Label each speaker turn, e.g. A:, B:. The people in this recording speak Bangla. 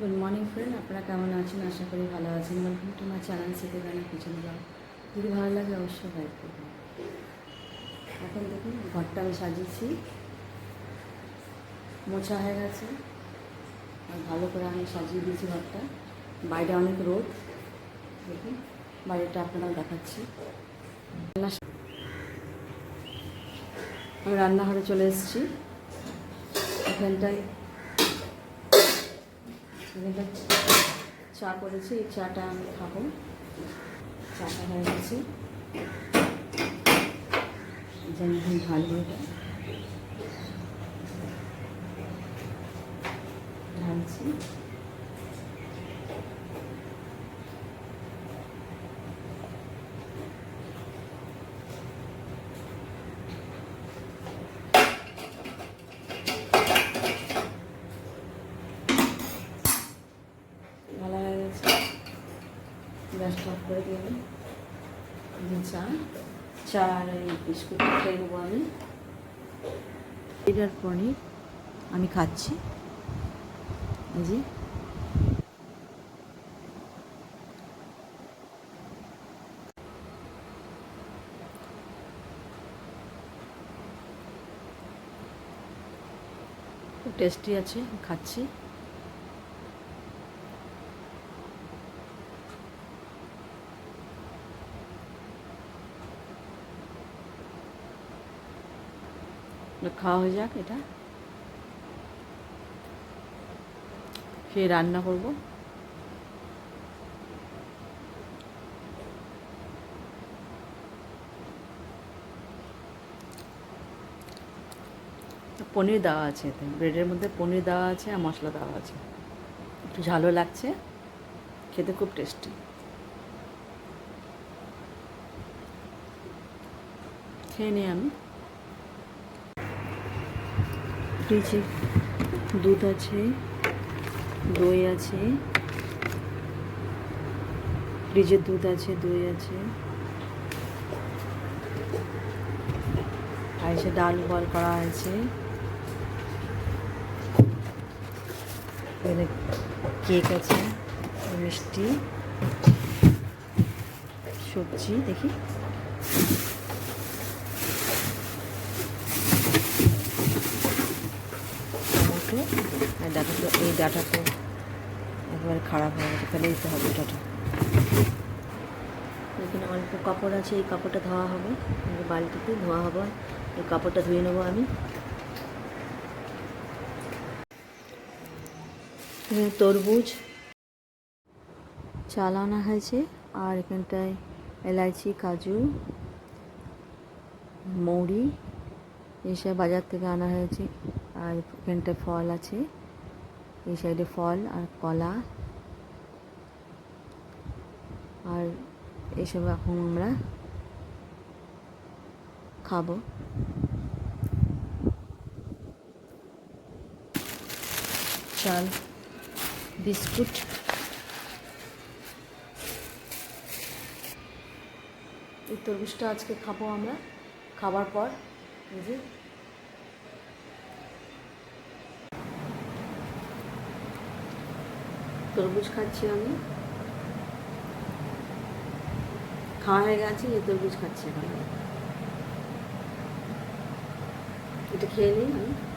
A: গুড মর্নিং ফ্রেন্ড আপনারা কেমন আছেন? আশা করি ভালো আছেন। ওয়েলকাম টু মাই চ্যানেল সেতে গানের পিছনে যাও যদি ভালো লাগে, অবশ্যই লাইক করবেন। এখন দেখুন, ঘরটা আমি সাজিয়েছি। মোছা হয়ে গেছে। আর ভালো করে আমি সাজিয়ে দিয়েছি ঘরটা। বাইরে অনেক রোদ। দেখুন, বাইরেটা আপনারা দেখাচ্ছি। আমি রান্নাঘরে চলে এসেছি। এখানটায় এখানটা চা করেছি এই চাটা আমি খাব। চাটা হয়ে গেছে। যেন ভালো এটা। ঢালছি ভালো হয়ে গেছে গ্যাসটা অফ করে দিয়ে আমি চা চা আর এই বিস্কুট খেয়ে নেব আমি। এটার পনির আমি খাচ্ছি। খুব টেস্টি আছে, খাচ্ছি। খাওয়া হয়ে যাক এটা। ফের রান্না করব। পনির দেওয়া আছে এতে। ব্রেডের মধ্যে পনির দেওয়া আছে আর মশলা দেওয়া আছে। একটু ঝালও লাগছে। খেতে খুব টেস্টি। খেয়ে নিই আমি। ফ্রিজে দুধ আছে, দই আছে ফ্রিজে দুধ আছে, দই আছে। আর এসে ডাল বল করা আছে এখানে কেক আছে, মিষ্টি, সবজি, দেখি। টমেটো আর ডাটাটা এই ডাটাটা একেবারে খারাপ হয়ে গেছে। ফেলে দিতে হবে ডাটা। এখানে অল্প কাপড় আছে, এই কাপড়টা ধোয়া হবে। বালতিতে ধোয়া হবে। এই কাপড়টা ধুয়ে নেব আমি। তরমুজ চাল আনা হয়েছে, আর এখানটায় এলাইচি, কাজু, মৌরি, এসব বাজার থেকে আনা হয়েছে। আর এখানটায় ফল আছে। এই সাইডে ফল আর কলা। আর এসব এখন আমরা খাব। চাল, বিস্কুট। এই তরমুজটা আজকে খাব আমরা। খাবার পর, এই যে তরমুজ খাচ্ছি আমি। খাওয়া হয়ে গেছে এই তরমুজ খাচ্ছি এখন এটা খেয়ে নিই আমি।